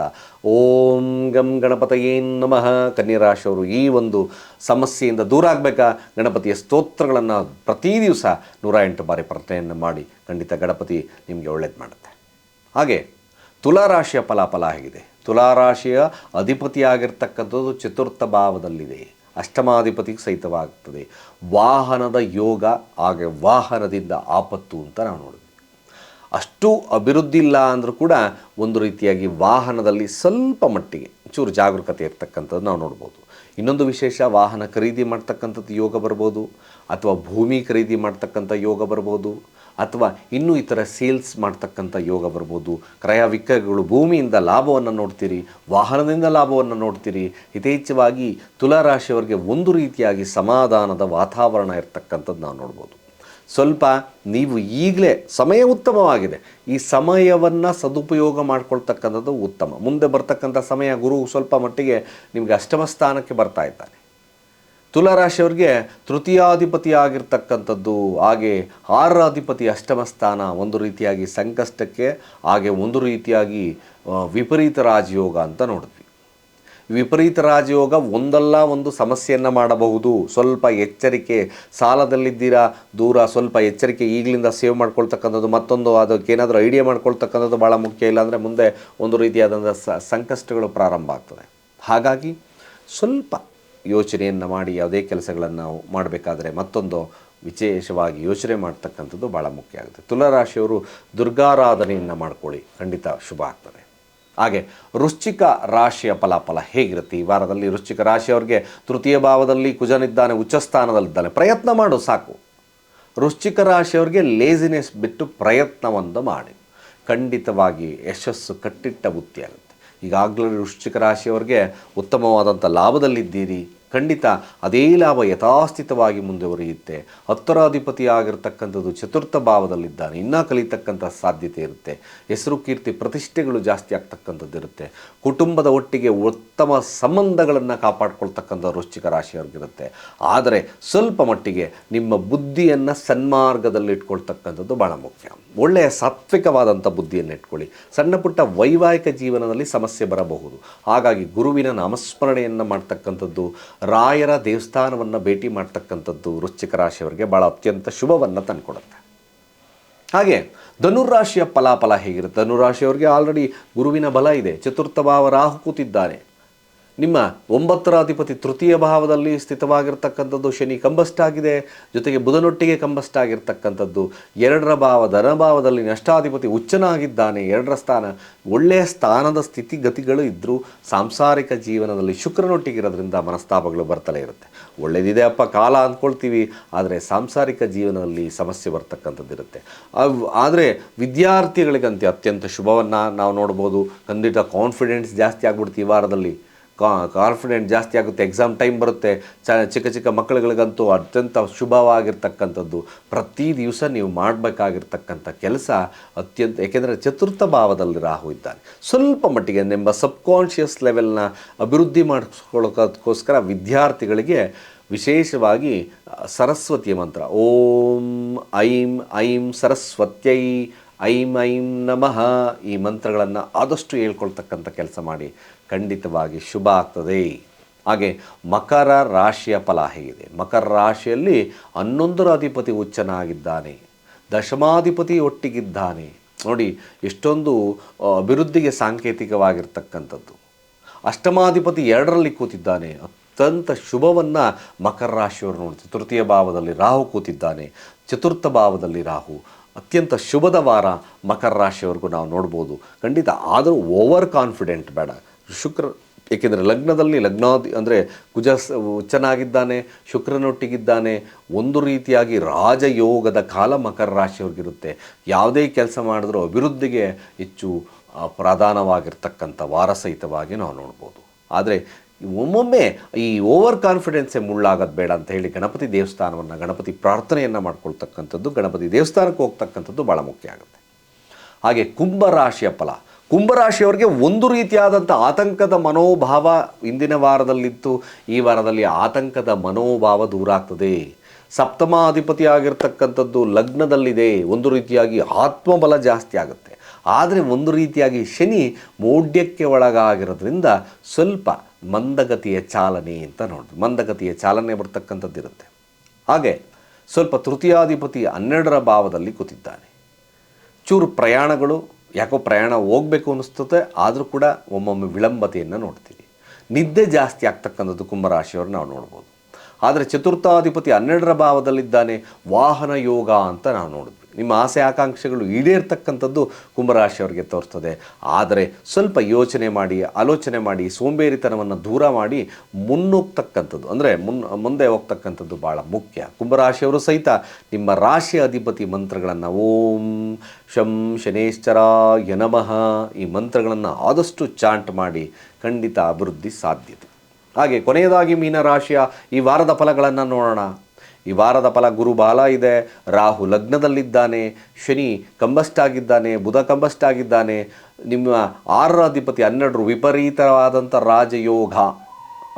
ಓಂ ಗಂ ಗಣಪತಯೇ ನಮಃ. ಕನ್ಯರಾಶಿಯವರು ಈ ಒಂದು ಸಮಸ್ಯೆಯಿಂದ ದೂರ ಆಗಬೇಕಾ? ಗಣಪತಿಯ ಸ್ತೋತ್ರಗಳನ್ನು ಪ್ರತಿ ದಿವಸ ನೂರ ಎಂಟು ಬಾರಿ ಪ್ರಾರ್ಥನೆಯನ್ನು ಮಾಡಿ, ಖಂಡಿತ ಗಣಪತಿ ನಿಮಗೆ ಒಳ್ಳೇದು ಮಾಡುತ್ತೆ. ಹಾಗೆ, ತುಲಾರಾಶಿಯ ಫಲಾಫಲ ಹೇಗಿದೆ? ತುಲಾರಾಶಿಯ ಅಧಿಪತಿಯಾಗಿರ್ತಕ್ಕಂಥದ್ದು ಚತುರ್ಥ ಭಾವದಲ್ಲಿದೆ. ಅಷ್ಟಮಾಧಿಪತಿಗೆ ಸಹಿತವಾಗ್ತದೆ. ವಾಹನದ ಯೋಗ, ಹಾಗೆ ವಾಹನದಿಂದ ಆಪತ್ತು ಅಂತ ನಾವು ನೋಡಿದ್ವಿ. ಅಷ್ಟು ಅಭಿವೃದ್ಧಿ ಇಲ್ಲ ಅಂದರೂ ಕೂಡ ಒಂದು ರೀತಿಯಾಗಿ ವಾಹನದಲ್ಲಿ ಸ್ವಲ್ಪ ಮಟ್ಟಿಗೆ ಚೂರು ಜಾಗರೂಕತೆ ಇರ್ತಕ್ಕಂಥದ್ದು ನಾವು ನೋಡ್ಬೋದು. ಇನ್ನೊಂದು ವಿಶೇಷ, ವಾಹನ ಖರೀದಿ ಮಾಡ್ತಕ್ಕಂಥದ್ದು ಯೋಗ ಬರ್ಬೋದು, ಅಥವಾ ಭೂಮಿ ಖರೀದಿ ಮಾಡ್ತಕ್ಕಂಥ ಯೋಗ ಬರ್ಬೋದು ಅಥವಾ ಇನ್ನೂ ಇತರ ಸೇಲ್ಸ್ ಮಾಡ್ತಕ್ಕಂಥ ಯೋಗ ಬರ್ಬೋದು. ಕ್ರಯ ವಿಕ್ರಯಗಳು ಭೂಮಿಯಿಂದ ಲಾಭವನ್ನು ನೋಡ್ತೀರಿ, ವಾಹನದಿಂದ ಲಾಭವನ್ನು ನೋಡ್ತೀರಿ. ಯಥೇಚ್ಛವಾಗಿ ತುಲಾರಾಶಿಯವರಿಗೆ ಒಂದು ರೀತಿಯಾಗಿ ಸಮಾಧಾನದ ವಾತಾವರಣ ಇರ್ತಕ್ಕಂಥದ್ದು ನಾವು ನೋಡ್ಬೋದು. ಸ್ವಲ್ಪ ನೀವು ಈಗಲೇ ಸಮಯ ಉತ್ತಮವಾಗಿದೆ. ಈ ಸಮಯವನ್ನು ಸದುಪಯೋಗ ಮಾಡ್ಕೊಳ್ತಕ್ಕಂಥದ್ದು ಉತ್ತಮ. ಮುಂದೆ ಬರ್ತಕ್ಕಂಥ ಸಮಯ ಗುರು ಸ್ವಲ್ಪ ಮಟ್ಟಿಗೆ ನಿಮಗೆ ಅಷ್ಟಮ ಸ್ಥಾನಕ್ಕೆ ಬರ್ತಾ ಇದ್ದಾನೆ ತುಲಾರಾಶಿಯವ್ರಿಗೆ ತೃತೀಯಾಧಿಪತಿ ಆಗಿರ್ತಕ್ಕಂಥದ್ದು ಹಾಗೆ ಆರಾಧಿಪತಿ ಅಷ್ಟಮ ಸ್ಥಾನ ಒಂದು ರೀತಿಯಾಗಿ ಸಂಕಷ್ಟಕ್ಕೆ, ಹಾಗೆ ಒಂದು ರೀತಿಯಾಗಿ ವಿಪರೀತ ರಾಜಯೋಗ ಅಂತ ನೋಡಿದ್ವಿ ವಿಪರೀತ ರಾಜಯೋಗ ಒಂದಲ್ಲ ಒಂದು ಸಮಸ್ಯೆಯನ್ನು ಮಾಡಬಹುದು. ಸ್ವಲ್ಪ ಎಚ್ಚರಿಕೆ, ಸಾಲದಲ್ಲಿದ್ದೀರಾ? ದೂರ ಸ್ವಲ್ಪ ಎಚ್ಚರಿಕೆ, ಈಗಲಿಂದ ಸೇವ್ ಮಾಡ್ಕೊಳ್ತಕ್ಕಂಥದ್ದು ಮತ್ತೊಂದು, ಅದಕ್ಕೆ ಏನಾದರೂ ಐಡಿಯಾ ಮಾಡ್ಕೊಳ್ತಕ್ಕಂಥದ್ದು ಭಾಳ ಮುಖ್ಯ. ಇಲ್ಲಾಂದರೆ ಮುಂದೆ ಒಂದು ರೀತಿಯಾದಂಥ ಸಂಕಷ್ಟಗಳು ಪ್ರಾರಂಭ ಆಗ್ತದೆ. ಹಾಗಾಗಿ ಸ್ವಲ್ಪ ಯೋಚನೆಯನ್ನು ಮಾಡಿ ಯಾವುದೇ ಕೆಲಸಗಳನ್ನು ನಾವು ಮಾಡಬೇಕಾದ್ರೆ ಮತ್ತೊಂದು ವಿಶೇಷವಾಗಿ ಯೋಚನೆ ಮಾಡ್ತಕ್ಕಂಥದ್ದು ಭಾಳ ಮುಖ್ಯ ಆಗುತ್ತೆ. ತುಲಾರಾಶಿಯವರು ದುರ್ಗಾರಾಧನೆಯನ್ನು ಮಾಡ್ಕೊಳ್ಳಿ. ಖಂಡಿತ ಶುಭ ಆಗ್ತದೆ. ಹಾಗೆ ವೃಶ್ಚಿಕ ರಾಶಿಯ ಫಲಾಫಲ ಹೇಗಿರುತ್ತೆ? ಈ ವಾರದಲ್ಲಿ ವೃಶ್ಚಿಕ ರಾಶಿಯವ್ರಿಗೆ ತೃತೀಯ ಭಾವದಲ್ಲಿ ಕುಜನಿದ್ದಾನೆ ಉಚ್ಚಸ್ಥಾನದಲ್ಲಿದ್ದಾನೆ ಪ್ರಯತ್ನ ಮಾಡು, ಸಾಕು. ವೃಶ್ಚಿಕ ರಾಶಿಯವ್ರಿಗೆ ಲೇಸಿನೆಸ್ ಬಿಟ್ಟು ಪ್ರಯತ್ನವನ್ನು ಮಾಡಿ. ಖಂಡಿತವಾಗಿ ಯಶಸ್ಸು ಕಟ್ಟಿಟ್ಟ ಬುತ್ತಿಯಾಗುತ್ತೆ ಈಗಾಗಲೇ ವೃಶ್ಚಿಕ ರಾಶಿಯವರಿಗೆ ಉತ್ತಮವಾದಂಥ ಲಾಭದಲ್ಲಿದ್ದೀರಿ. ಖಂಡಿತ ಅದೇ ಲಾಭ ಯಥಾಸ್ಥಿತವಾಗಿ ಮುಂದುವರಿಯುತ್ತೆ. ಹತ್ತರಾಧಿಪತಿ ಆಗಿರ್ತಕ್ಕಂಥದ್ದು ಚತುರ್ಥ ಭಾವದಲ್ಲಿದ್ದಾನೆ. ಇನ್ನೂ ಕಲಿತಕ್ಕಂಥ ಸಾಧ್ಯತೆ ಇರುತ್ತೆ. ಹೆಸರು ಕೀರ್ತಿ ಪ್ರತಿಷ್ಠೆಗಳು ಜಾಸ್ತಿ ಆಗ್ತಕ್ಕಂಥದ್ದು ಇರುತ್ತೆ. ಕುಟುಂಬದ ಒಟ್ಟಿಗೆ ಉತ್ತಮ ಸಂಬಂಧಗಳನ್ನು ಕಾಪಾಡ್ಕೊಳ್ತಕ್ಕಂಥ ವೃಶ್ಚಿಕ ರಾಶಿಯವ್ರಿಗಿರುತ್ತೆ. ಆದರೆ ಸ್ವಲ್ಪ ಮಟ್ಟಿಗೆ ನಿಮ್ಮ ಬುದ್ಧಿಯನ್ನು ಸನ್ಮಾರ್ಗದಲ್ಲಿ ಇಟ್ಕೊಳ್ತಕ್ಕಂಥದ್ದು ಭಾಳ ಮುಖ್ಯ. ಒಳ್ಳೆಯ ಸಾತ್ವಿಕವಾದಂಥ ಬುದ್ಧಿಯನ್ನು ಇಟ್ಕೊಳ್ಳಿ. ಸಣ್ಣ ಪುಟ್ಟ ವೈವಾಹಿಕ ಜೀವನದಲ್ಲಿ ಸಮಸ್ಯೆ ಬರಬಹುದು. ಹಾಗಾಗಿ ಗುರುವಿನ ನಾಮಸ್ಮರಣೆಯನ್ನು ಮಾಡ್ತಕ್ಕಂಥದ್ದು ರಾಯರ ದೇವಸ್ಥಾನವನ್ನು ಭೇಟಿ ಮಾಡ್ತಕ್ಕಂಥದ್ದು ವೃಶ್ಚಿಕ ರಾಶಿಯವರಿಗೆ ಭಾಳ ಅತ್ಯಂತ ಶುಭವನ್ನು ತಂದುಕೊಡುತ್ತೆ. ಹಾಗೆ ಧನುರಾಶಿಯ ಫಲಾಫಲ ಹೇಗಿರುತ್ತೆ? ಧನುರಾಶಿಯವರಿಗೆ ಆಲ್ರೆಡಿ ಗುರುವಿನ ಬಲ ಇದೆ. ಚತುರ್ಥ ಭಾವ ರಾಹು ಕೂತಿದ್ದಾನೆ. ನಿಮ್ಮ ಒಂಬತ್ತರ ಅಧಿಪತಿ ತೃತೀಯ ಭಾವದಲ್ಲಿ ಸ್ಥಿತವಾಗಿರ್ತಕ್ಕಂಥದ್ದು ಶನಿ ಕಂಬಸ್ಟ್ ಆಗಿದೆ ಜೊತೆಗೆ ಬುಧನೊಟ್ಟಿಗೆ ಕಂಬಸ್ಟ್ ಆಗಿರ್ತಕ್ಕಂಥದ್ದು ಎರಡರ ಭಾವ ಧನಭಾವದಲ್ಲಿ ನಷ್ಟಾಧಿಪತಿ ಉಚ್ಚನಾಗಿದ್ದಾನೆ, ಎರಡರ ಸ್ಥಾನ ಒಳ್ಳೆಯ ಸ್ಥಾನದ ಸ್ಥಿತಿಗತಿಗಳು ಇದ್ದರೂ ಸಾಂಸಾರಿಕ ಜೀವನದಲ್ಲಿ ಶುಕ್ರನೊಟ್ಟಿಗಿರೋದ್ರಿಂದ ಮನಸ್ತಾಪಗಳು ಬರ್ತಲೇ ಇರುತ್ತೆ. ಒಳ್ಳೇದಿದೆ ಅಪ್ಪ, ಕಾಲ ಅಂದ್ಕೊಳ್ತೀವಿ, ಆದರೆ ಸಾಂಸಾರಿಕ ಜೀವನದಲ್ಲಿ ಸಮಸ್ಯೆ ಬರ್ತಕ್ಕಂಥದ್ದಿರುತ್ತೆ ಆದರೆ ವಿದ್ಯಾರ್ಥಿಗಳಿಗಂತೆ ಅತ್ಯಂತ ಶುಭವನ್ನು ನಾವು ನೋಡ್ಬೋದು. ಖಂಡಿತ ಕಾನ್ಫಿಡೆನ್ಸ್ ಜಾಸ್ತಿ ಆಗ್ಬಿಡ್ತು ಈ ವಾರದಲ್ಲಿ. ಕಾನ್ಫಿಡೆಂಟ್ ಜಾಸ್ತಿ ಆಗುತ್ತೆ ಎಕ್ಸಾಮ್ ಟೈಮ್ ಬರುತ್ತೆ, ಚ, ಚಿಕ್ಕ ಚಿಕ್ಕ ಮಕ್ಕಳುಗಳಿಗಂತೂ ಅತ್ಯಂತ ಶುಭವಾಗಿರ್ತಕ್ಕಂಥದ್ದು. ಪ್ರತಿ ದಿವಸ ನೀವು ಮಾಡಬೇಕಾಗಿರ್ತಕ್ಕಂಥ ಕೆಲಸ ಅತ್ಯಂತ, ಏಕೆಂದರೆ ಚತುರ್ಥ ಭಾವದಲ್ಲಿ ರಾಹು ಇದ್ದಾನೆ. ಸ್ವಲ್ಪ ಮಟ್ಟಿಗೆ ನಿಮ್ಮ ಸಬ್ಕಾನ್ಷಿಯಸ್ ಲೆವೆಲ್ನ ಅಭಿವೃದ್ಧಿ ಮಾಡಿಸ್ಕೊಳ್ಳೋಕ್ಕೋಸ್ಕರ ವಿದ್ಯಾರ್ಥಿಗಳಿಗೆ ವಿಶೇಷವಾಗಿ ಸರಸ್ವತಿಯ ಮಂತ್ರ, ಓಂ ಐಂ ಐಂ ಸರಸ್ವತ್ಯೈ, ಐಂ ಐಂ ನಮಃ, ಈ ಮಂತ್ರಗಳನ್ನು ಆದಷ್ಟು ಹೇಳ್ಕೊಳ್ತಕ್ಕಂಥ ಕೆಲಸ ಮಾಡಿ. ಖಂಡಿತವಾಗಿ ಶುಭ ಆಗ್ತದೆ. ಹಾಗೆ ಮಕರ ರಾಶಿಯ ಫಲ ಹೇಗಿದೆ. ಮಕರ ರಾಶಿಯಲ್ಲಿ ಹನ್ನೊಂದರ ಅಧಿಪತಿ ಉಚ್ಚನಾಗಿದ್ದಾನೆ ದಶಮಾಧಿಪತಿ ಒಟ್ಟಿಗಿದ್ದಾನೆ. ನೋಡಿ, ಎಷ್ಟೊಂದು ಅಭಿವೃದ್ಧಿಗೆ ಸಾಂಕೇತಿಕವಾಗಿರ್ತಕ್ಕಂಥದ್ದು. ಅಷ್ಟಮಾಧಿಪತಿ ಎರಡರಲ್ಲಿ ಕೂತಿದ್ದಾನೆ. ಅತ್ಯಂತ ಶುಭವನ್ನು ಮಕರ ರಾಶಿಯವರು ನೋಡ್ತೀವಿ ತೃತೀಯ ಭಾವದಲ್ಲಿ ರಾಹು ಕೂತಿದ್ದಾನೆ. ಚತುರ್ಥ ಭಾವದಲ್ಲಿ ರಾಹು. ಅತ್ಯಂತ ಶುಭದ ವಾರ ಮಕರ ರಾಶಿಯವರೆಗೂ ನಾವು ನೋಡ್ಬೋದು. ಖಂಡಿತ ಆದರೂ ಓವರ್ ಕಾನ್ಫಿಡೆಂಟ್ ಬೇಡ. ಶುಕ್ರ, ಏಕೆಂದರೆ ಲಗ್ನದಲ್ಲಿ ಲಗ್ನಾದಿ, ಅಂದರೆ ಕುಜ ಉಚ್ಚನಾಗಿದ್ದಾನೆ, ಶುಕ್ರನೊಟ್ಟಿಗಿದ್ದಾನೆ, ಒಂದು ರೀತಿಯಾಗಿ ರಾಜಯೋಗದ ಕಾಲ ಮಕರ ರಾಶಿಯವ್ರಿಗಿರುತ್ತೆ. ಯಾವುದೇ ಕೆಲಸ ಮಾಡಿದ್ರೂ ಅಭಿವೃದ್ಧಿಗೆ ಹೆಚ್ಚು ಪ್ರಧಾನವಾಗಿರ್ತಕ್ಕಂಥ ವಾರಸಹಿತವಾಗಿ ನಾವು ನೋಡ್ಬೋದು. ಆದರೆ ಒಮ್ಮೊಮ್ಮೆ ಈ ಓವರ್ ಕಾನ್ಫಿಡೆನ್ಸೇ ಮುಳ್ಳಾಗೋದು ಬೇಡ ಅಂತ ಹೇಳಿ ಗಣಪತಿ ದೇವಸ್ಥಾನವನ್ನು, ಗಣಪತಿ ಪ್ರಾರ್ಥನೆಯನ್ನು ಮಾಡ್ಕೊಳ್ತಕ್ಕಂಥದ್ದು ಗಣಪತಿ ದೇವಸ್ಥಾನಕ್ಕೆ ಹೋಗ್ತಕ್ಕಂಥದ್ದು ಭಾಳ ಮುಖ್ಯ ಆಗುತ್ತೆ. ಹಾಗೆ ಕುಂಭರಾಶಿಯ ಫಲ. ಕುಂಭರಾಶಿಯವರಿಗೆ ಒಂದು ರೀತಿಯಾದಂಥ ಆತಂಕದ ಮನೋಭಾವ ಇಂದಿನ ವಾರದಲ್ಲಿತ್ತು, ಈ ವಾರದಲ್ಲಿ ಆತಂಕದ ಮನೋಭಾವ ದೂರ ಆಗ್ತದೆ ಸಪ್ತಮಾಧಿಪತಿ ಆಗಿರ್ತಕ್ಕಂಥದ್ದು ಲಗ್ನದಲ್ಲಿದೆ, ಒಂದು ರೀತಿಯಾಗಿ ಆತ್ಮಬಲ ಜಾಸ್ತಿ ಆಗುತ್ತೆ. ಆದರೆ ಒಂದು ರೀತಿಯಾಗಿ ಶನಿ ಮೌಢ್ಯಕ್ಕೆ ಒಳಗಾಗಿರೋದ್ರಿಂದ ಸ್ವಲ್ಪ ಮಂದಗತಿಯ ಚಾಲನೆ ಅಂತ ನೋಡೋದು, ಮಂದಗತಿಯ ಚಾಲನೆ ಬರ್ತಕ್ಕಂಥದ್ದಿರುತ್ತೆ. ಹಾಗೆ ಸ್ವಲ್ಪ ತೃತೀಯಾಧಿಪತಿ ಹನ್ನೆರಡರ ಭಾವದಲ್ಲಿ ಕೂತಿದ್ದಾನೆ. ಚೂರು ಪ್ರಯಾಣಗಳು ಯಾಕೋ ಪ್ರಯಾಣ ಹೋಗಬೇಕು ಅನ್ನಿಸ್ತದೆ, ಆದರೂ ಕೂಡ ಒಮ್ಮೊಮ್ಮೆ ವಿಳಂಬತೆಯನ್ನು ನೋಡ್ತೀವಿ. ನಿದ್ದೆ ಜಾಸ್ತಿ ಆಗ್ತಕ್ಕಂಥದ್ದು ಕುಂಭರಾಶಿಯವರು ನಾವು ನೋಡ್ಬೋದು. ಆದರೆ ಚತುರ್ಥಾಧಿಪತಿ ಹನ್ನೆರಡರ ಭಾವದಲ್ಲಿದ್ದಾನೆ, ವಾಹನ ಯೋಗ ಅಂತ ನಾವು ನೋಡಿದ್ವಿ ನಿಮ್ಮ ಆಸೆ ಆಕಾಂಕ್ಷೆಗಳು ಈಡೇರ್ತಕ್ಕಂಥದ್ದು ಕುಂಭರಾಶಿಯವರಿಗೆ ತೋರ್ತದೆ. ಆದರೆ ಸ್ವಲ್ಪ ಯೋಚನೆ ಮಾಡಿ, ಆಲೋಚನೆ ಮಾಡಿ, ಸೋಂಬೇರಿತನವನ್ನು ದೂರ ಮಾಡಿ ಮುನ್ನೋಗ್ತಕ್ಕಂಥದ್ದು. ಅಂದರೆ ಮುನ್, ಮುಂದೆ ಹೋಗ್ತಕ್ಕಂಥದ್ದು ಭಾಳ ಮುಖ್ಯ. ಕುಂಭರಾಶಿಯವರು ಸಹಿತ ನಿಮ್ಮ ರಾಶಿ ಅಧಿಪತಿ ಮಂತ್ರಗಳನ್ನು ಓಂ ಶಂ ಶನೇಶ್ಚರ ಯನಮಃ ಈ ಮಂತ್ರಗಳನ್ನು ಆದಷ್ಟು ಚಾಂಟ್ ಮಾಡಿ ಖಂಡಿತ ಅಭಿವೃದ್ಧಿ ಸಾಧ್ಯತೆ. ಹಾಗೆ ಕೊನೆಯದಾಗಿ ಮೀನರಾಶಿಯ ಈ ವಾರದ ಫಲಗಳನ್ನು ನೋಡೋಣ. ಈ ವಾರದ ಫಲ ಗುರು ಬಾಲ ಇದೆ. ರಾಹು ಲಗ್ನದಲ್ಲಿದ್ದಾನೆ. ಶನಿ ಕಂಬಸ್ಟಾಗಿದ್ದಾನೆ ಬುಧ ಕಂಬಸ್ಟಾಗಿದ್ದಾನೆ ನಿಮ್ಮ ಆರರ ಅಧಿಪತಿ ಹನ್ನೆರಡರು ವಿಪರೀತವಾದಂಥ ರಾಜಯೋಗ.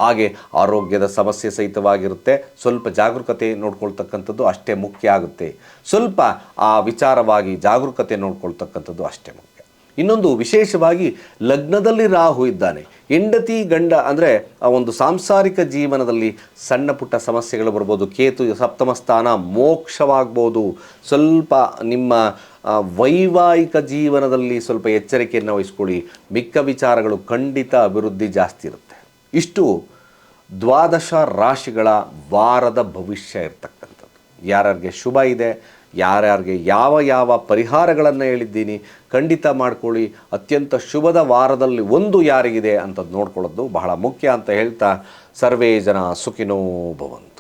ಹಾಗೆ ಆರೋಗ್ಯದ ಸಮಸ್ಯೆ ಸಹಿತವಾಗಿರುತ್ತೆ. ಸ್ವಲ್ಪ ಜಾಗರೂಕತೆ ನೋಡ್ಕೊಳ್ತಕ್ಕಂಥದ್ದು ಅಷ್ಟೇ ಮುಖ್ಯ ಆಗುತ್ತೆ. ಸ್ವಲ್ಪ ಆ ವಿಚಾರವಾಗಿ ಜಾಗರೂಕತೆ ನೋಡ್ಕೊಳ್ತಕ್ಕಂಥದ್ದು ಅಷ್ಟೇ ಮುಖ್ಯ. ಇನ್ನೊಂದು ವಿಶೇಷವಾಗಿ ಲಗ್ನದಲ್ಲಿ ರಾಹು ಇದ್ದಾನೆ. ಹೆಂಡತಿ ಗಂಡ ಅಂದರೆ ಆ ಒಂದು ಸಾಂಸಾರಿಕ ಜೀವನದಲ್ಲಿ ಸಣ್ಣ ಪುಟ್ಟ ಸಮಸ್ಯೆಗಳು ಬರ್ಬೋದು. ಕೇತು ಸಪ್ತಮ ಸ್ಥಾನ ಮೋಕ್ಷವಾಗ್ಬೋದು. ಸ್ವಲ್ಪ ನಿಮ್ಮ ವೈವಾಹಿಕ ಜೀವನದಲ್ಲಿ ಸ್ವಲ್ಪ ಎಚ್ಚರಿಕೆಯನ್ನು ವಹಿಸ್ಕೊಳ್ಳಿ. ಮಿಕ್ಕ ವಿಚಾರಗಳು ಖಂಡಿತ ಅಭಿವೃದ್ಧಿ ಜಾಸ್ತಿ ಇರುತ್ತೆ. ಇಷ್ಟು ದ್ವಾದಶ ರಾಶಿಗಳ ವಾರದ ಭವಿಷ್ಯ ಇರತಕ್ಕಂಥದ್ದು. ಯಾರ್ಯಾರಿಗೆ ಶುಭ ಇದೆ ಯಾರ್ಯಾರಿಗೆ ಯಾವ ಯಾವ ಪರಿಹಾರಗಳನ್ನು ಹೇಳಿದ್ದೀನಿ ಖಂಡಿತ ಮಾಡ್ಕೊಳ್ಳಿ. ಅತ್ಯಂತ ಶುಭದ ವಾರದಲ್ಲಿ ಒಂದು ಯಾರಿಗಿದೆ ಅಂತ ನೋಡ್ಕೊಳ್ಳೋದು ಬಹಳ ಮುಖ್ಯ ಅಂತ ಹೇಳ್ತಾ ಸರ್ವೇ ಜನ ಸುಖಿನೋ ಭವಂತು.